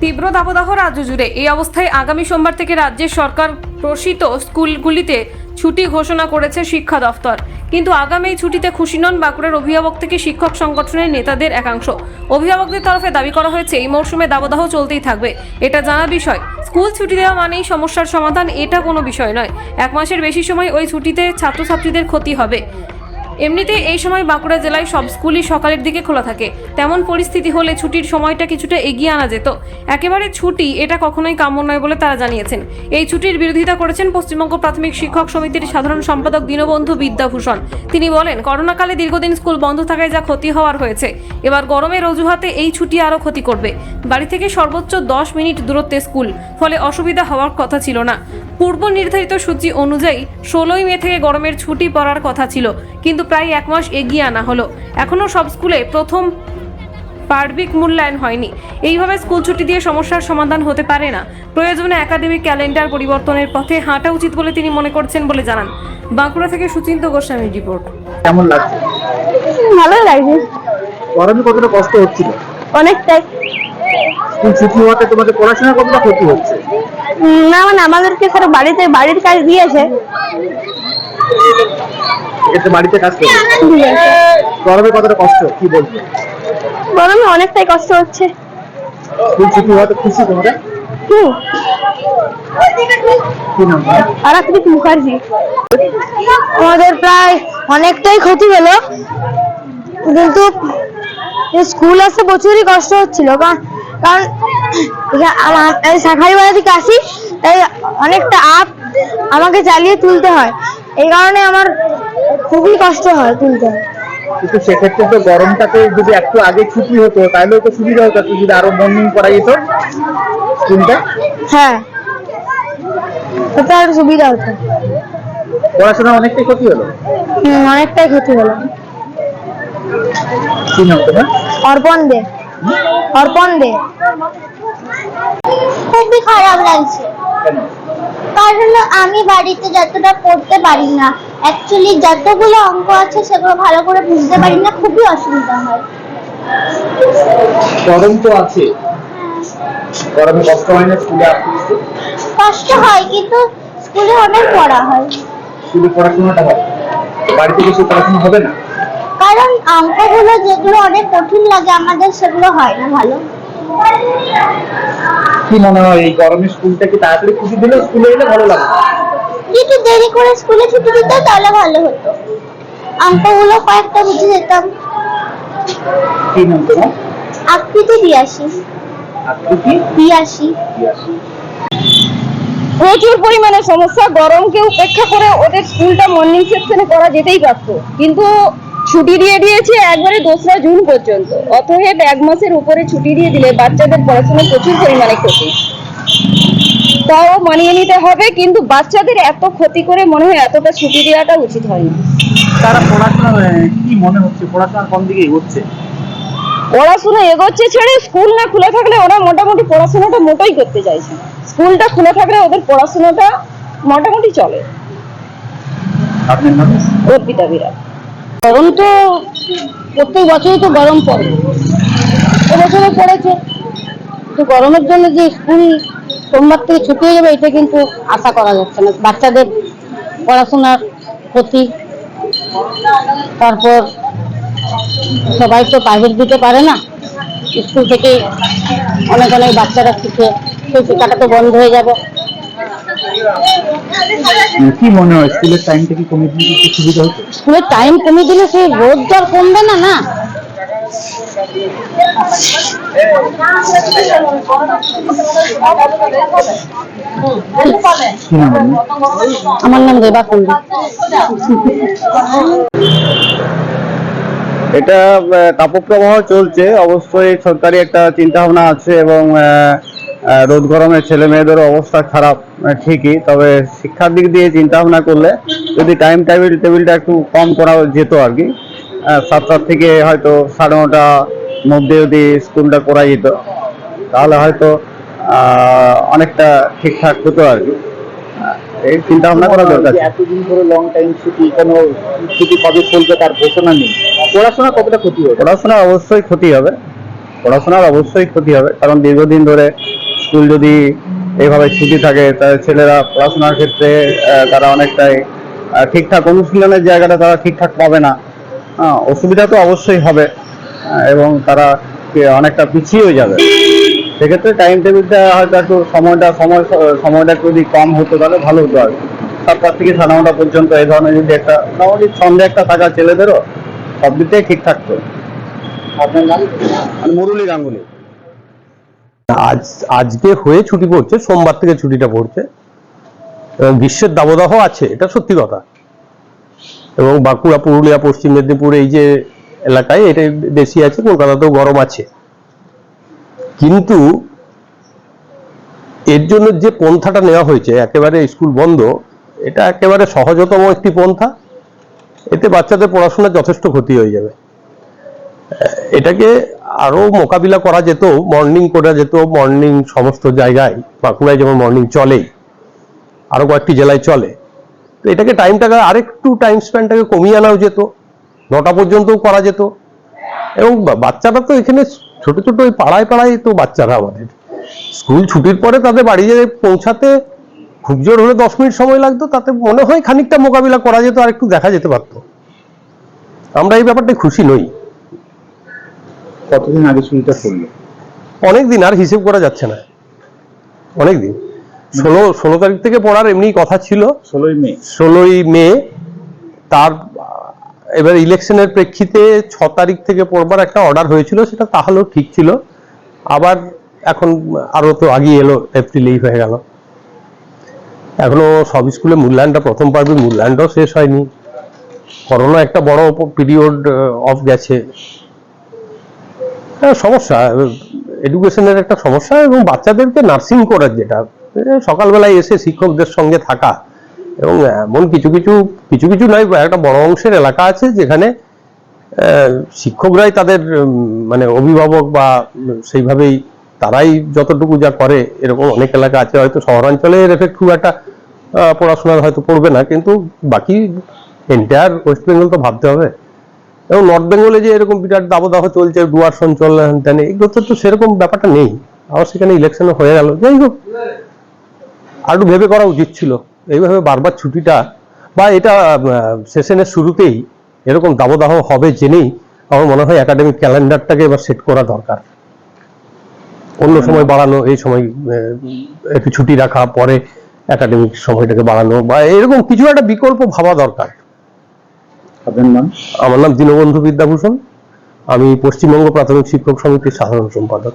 তীব্র দাবদাহ রাজ্য জুড়ে। এই অবস্থায় আগামী সোমবার থেকে রাজ্যের সরকার প্রসিত স্কুলগুলিতে ছুটি ঘোষণা করেছে শিক্ষা দফতর। কিন্তু আগামী ছুটিতে খুশি নন বাঁকুড়ার অভিভাবক থেকে শিক্ষক সংগঠনের নেতাদের একাংশ। অভিভাবকদের তরফে দাবি করা হয়েছে, এই মরশুমে দাবদাহ চলতেই থাকবে। এটা জানা বিষয়। স্কুল ছুটি দেওয়া মানেই সমস্যার সমাধান, এটা কোনো বিষয় নয়। এক মাসের বেশি সময় ওই ছুটিতে ছাত্রছাত্রীদের ক্ষতি হবে। এমনিতে এই সময় বাঁকুড়া জেলায় সব স্কুলই সকালের দিকে খোলা থাকে। তেমন পরিস্থিতি হলে ছুটির সময়টা কিছুটা এগিয়ে আনা যেত। একেবারে ছুটি এটা কখনোই কাম্য নয় বলে তারা জানিয়েছেন। এই ছুটির বিরোধিতা করেছেন পশ্চিমবঙ্গ প্রাথমিক শিক্ষক সমিতির সাধারণ সম্পাদক দীনবন্ধু বিদ্যাভূষণ। তিনি বলেন, করোনাকালে দীর্ঘদিন স্কুল বন্ধ থাকায় যা ক্ষতি হওয়ার হয়েছে, এবার গরমের অজুহাতে এই ছুটি আরও ক্ষতি করবে। বাড়ি থেকে সর্বোচ্চ দশ মিনিট দূরত্বে স্কুল, ফলে অসুবিধা হওয়ার কথা ছিল না। পূর্ব নির্ধারিত সূচি অনুযায়ী ষোলোই মে থেকে গরমের ছুটি পড়ার কথা ছিল, কিন্তু প্রায় এক মাস এগিয়ে আনা হলো। এখনও সব স্কুলে প্রথম পার্বিক মূল্যায়ন হয়নি। এইভাবে স্কুল ছুটি দিয়ে সমস্যার সমাধান হতে পারে না। প্রয়োজনে একাডেমিক ক্যালেন্ডার পরিবর্তনের পথে হাঁটা উচিত বলে তিনি মনে করছেন বলে জানান। বাঁকুড়া থেকে সুচিন্ত গোস্বামীর রিপোর্ট। কেমন লাগছে? ভালোই লাগছে। গরমে কতটা কষ্ট হচ্ছিল? অনেকটাই। স্কুল ছুটি হওয়াতে তোমাদের পড়াশোনা কতটা ক্ষতি হচ্ছে? না মানে আমাদেরকে স্যার বাড়িতে বাড়ির কাজ দিয়েছে। এক্ষেত্রে বাড়িতে কাজ করবে? গরমে কতটা কষ্ট? কি বলব গরমে অনেকটাই কষ্ট হচ্ছে। স্কুল ছুটি হওয়াতে খুশি তোমরা হুম? আরাত্রিক মুখার্জি। আমাদের প্রায় অনেকটাই ক্ষতি হলো। কিন্তু স্কুল আসতে প্রচুরই কষ্ট হচ্ছিল। কারণ কারণ শাখারি বাড়ি থেকে আসি তাই অনেকটা আপ আমাকে চালিয়ে তুলতে হয়। এই কারণে আমার খুবই কষ্ট হয় তুলতে কিন্তু সেক্ষেত্রে তো গরমটাতে যদি একটু আগে ছুটি হতো তাহলেও তো সুবিধা হতো যদি আরও মর্নিং করা যেত। স্কুলটা হ্যাঁ। ওটা আর সুবিধা হতো। পড়াশোনা অনেকটাই ক্ষতি হলো? হুম, অনেকটাই ক্ষতি হলো। কি নাম তোমার অর্পণ দে। অর্পণ দে। খুবই খারাপ লাগছে। কারণ আমি বাড়িতে যতটা পড়তে পারি না অ্যাকচুয়ালি যতগুলো অঙ্ক আছে সেগুলো ভালো করে বুঝতে পারি না খুবই অসুবিধা হয়। গরম তো আছে। গরমে কষ্ট হয় না স্কুলে? কষ্ট হয় কিন্তু স্কুলে অনেক পড়া হয়। স্কুলে পড়াশোনাটা হয় বাড়িতে কিছু পড়াশোনা হবে না? কারণ অঙ্কগুলো যেগুলো অনেক কঠিন লাগে আমাদের সেগুলো হয় না ভালো। কি মনে হয় এই গরমে স্কুলটা কি তাড়াতাড়ি খুশি দিলে স্কুলে এলে ভালো লাগবে? যদি একটু দেরি করে স্কুলে ছুটি দিত তাহলে ভালো হতো। অঙ্কগুলো কয়েকটা বুঝে যেতাম। কি নাম তোমার? আকৃতি। প্রচুর পরিমাণে সমস্যা গরমকে উপেক্ষা করে ওদের স্কুলটা মর্নিং সেকশনে করা যেতেই পারতো কিন্তু ছুটি দিয়ে দিয়েছে একবারে দোসরা জুন পর্যন্ত। অতএব এক মাসের উপরে ছুটি দিয়ে দিলে বাচ্চাদের পড়াশোনা প্রচুর পরিমাণে ক্ষতি। তাও মানিয়ে নিতে হবে কিন্তু বাচ্চাদের এত ক্ষতি করে মনে হয় এতটা ছুটি দেওয়াটা উচিত হয়নি। তারা পড়াশোনা কি মনে হচ্ছে? পড়াশোনার কোন দিকে এগোচ্ছে? পড়াশোনা এগোচ্ছে ছেড়ে স্কুল না খুলে থাকলে ওরা মোটামুটি পড়াশোনাটা মোটেই করতে চাইছে স্কুলটা খুলে থাকলে ওদের পড়াশোনাটা মোটামুটি চলে। অর্পিতা বিরাট গরম তো প্রত্যেক বছরই তো গরম পড়ে। এবছরও পড়েছে। তো গরমের জন্য যে স্কুল সোমবার থেকে ছুটি হয়ে যাবে এটা কিন্তু আশা করা যাচ্ছে না। বাচ্চাদের পড়াশোনার ক্ষতি। তারপর সবাই তো প্রাইভেট দিতে পারে না। স্কুল থেকে অনেক অনেক বাচ্চারা শিখে সেই শেখাটা তো বন্ধ হয়ে যাবে। কি মনে হয় স্কুলের টাইমটা কি কমে দিলে সুবিধা হতো? স্কুলের টাইম কমে দিলে সেই রোদ তো কমবে না না? আমার নাম রেবা কুন্ডু। এটা চলছে। অবশ্যই সরকারি একটা চিন্তা ভাবনা আছে এবং রোদ গরমে ছেলে মেয়েদের অবস্থা খারাপ ঠিকই। তবে শিক্ষার দিক দিয়ে চিন্তা ভাবনা করলে যদি টাইম টেবিল টেবিলটা একটু কম করা যেত আর কি সাতটার থেকে হয়তো সাড়ে নটার মধ্যে যদি স্কুলটা করা যেত। তাহলে হয়তো অনেকটা ঠিকঠাক হতো আর কি। এই চিন্তা ভাবনা করা দরকার এতদিন ধরে লং টাইম ছুটি কোনো ছুটি কবে চলবে তার ঘোষণা নেই। পড়াশোনা কতটা ক্ষতি হবে? পড়াশোনা অবশ্যই ক্ষতি হবে। পড়াশোনার অবশ্যই ক্ষতি হবে কারণ দীর্ঘদিন ধরে স্কুল যদি এইভাবে ছুটি থাকে তাহলে ছেলেরা পড়াশোনার ক্ষেত্রে তারা অনেকটাই ঠিকঠাক অনুশীলনের জায়গাটা তারা ঠিকঠাক পাবে না। হ্যাঁ, অসুবিধা তো অবশ্যই হবে। আহ, এবং তারা অনেকটা পিছিয়েও যাবে। সেক্ষেত্রে টাইম টেবিলটা হয়তো একটু সময়টা সময় সময়টা যদি কম হতো তাহলে ভালো হতো আর কি। সাতটা থেকে সাড়ে নটা পর্যন্ত এই ধরনের যদি একটা মোটামুটি সন্ধ্যে একটা থাকা ছেলেদেরও সব দিক থেকে ঠিক থাকতো। মুরুলি গাঙ্গুলি। আজ আজকে হয়ে ছুটি পড়ছে সোমবার থেকে ছুটিটা পড়ছে। এবং গ্রীষ্মের দাবদাহ আছে এটা সত্যি কথা। এবং বাঁকুড়া, পুরুলিয়া, পশ্চিম মেদিনীপুর এই যে এলাকায় এটা বেশি আছে, কলকাতাতেও গরম আছে। কিন্তু এর জন্য যে পন্থাটা নেওয়া হয়েছে, একেবারে স্কুল বন্ধ, এটা একেবারে সহজতম একটি পন্থা। এতে বাচ্চাদের পড়াশোনার যথেষ্ট ক্ষতি হয়ে যাবে। এটাকে আরও মোকাবিলা করা যেত, মর্নিং করা যেত, মর্নিং সমস্ত জায়গায়, বাঁকুড়ায় যেমন মর্নিং চলেই আরও কয়েকটি জেলায় চলে। তো এটাকে টাইমটাকে আরেকটু টাইম স্প্যানটাকে কমিয়ে আনাও যেত। নটা পর্যন্তও করা যেত। এবং বাচ্চারা তো এখানে ছোট ছোট ওই পাড়ায় পাড়ায় তো বাচ্চারা আমাদের। স্কুল ছুটির পরে তাদের বাড়ি পৌঁছাতে খুব জোর হলে দশ মিনিট সময় লাগতো তাতে মনে হয় খানিকটা মোকাবিলা করা যেত আর একটু দেখা যেতে পারতো। আমরা এই ব্যাপারটায় খুশি নই। কতদিন আগে ছুটিটা পড়ল? অনেকদিন আর হিসেব করা যাচ্ছে না। অনেকদিন। ষোলো ষোলো তারিখ থেকে পড়ার এমনি কথা ছিল। ষোলোই মে। ষোলোই মে তার এবার ইলেকশনের প্রেক্ষিতে ছ তারিখ থেকে পড়বার একটা অর্ডার হয়েছিল সেটা তাহলেও ঠিক ছিল। আবার এখন আরও তো আগিয়ে এলো এপ্রিলেই হয়ে গেল। এখনও সব স্কুলে মূল্যায়নটা প্রথম পারবে মূল্যায়নটাও শেষ হয়নি। করোনা একটা বড় পিরিয়ড অফ গেছে। হ্যাঁ, সমস্যা এডুকেশনের একটা সমস্যা এবং বাচ্চাদেরকে নার্সিং করার যেটা সকালবেলায় এসে শিক্ষকদের সঙ্গে থাকা এবং এমন কিছু কিছু কিছু কিছু নয়, একটা বড় অংশের এলাকা আছে যেখানে শিক্ষকরাই তাদের মানে অভিভাবক বা সেইভাবেই তারাই যতটুকু যা করে, এরকম অনেক এলাকা আছে, হয়তো শহরাঞ্চলে এর এফেক্ট খুব একটা পড়াশোনার হয়তো পড়বে না, কিন্তু বাকি এন্টায়ার ওয়েস্ট বেঙ্গল তো ভাবতে হবে। এবং নর্থ বেঙ্গলে যে এরকম বিরাট দাবদাহ চলছে ডুয়ার্সন চল হ্যান এগুলো তো সেরকম ব্যাপারটা নেই। আবার সেখানে ইলেকশন হয়ে গেল। যাই হোক আর একটু ভেবে করা উচিত ছিল। এইভাবে বারবার ছুটিটা বা এটা সেশনের শুরুতেই এরকম দাবদাহ হবে জেনেই আমার মনে হয় একাডেমিক ক্যালেন্ডারটাকে এবার সেট করা দরকার। অন্য সময় বাড়ানো এই সময় একটু ছুটি রাখা পরে একাডেমিক সময়টাকে বাড়ানো বা এরকম কিছু একটা বিকল্প ভাবা দরকার। আপনার নাম? আমার নাম দীনবন্ধু বিদ্যাভূষণ। আমি পশ্চিমবঙ্গ প্রাথমিক শিক্ষক সমিতির সাধারণ সম্পাদক।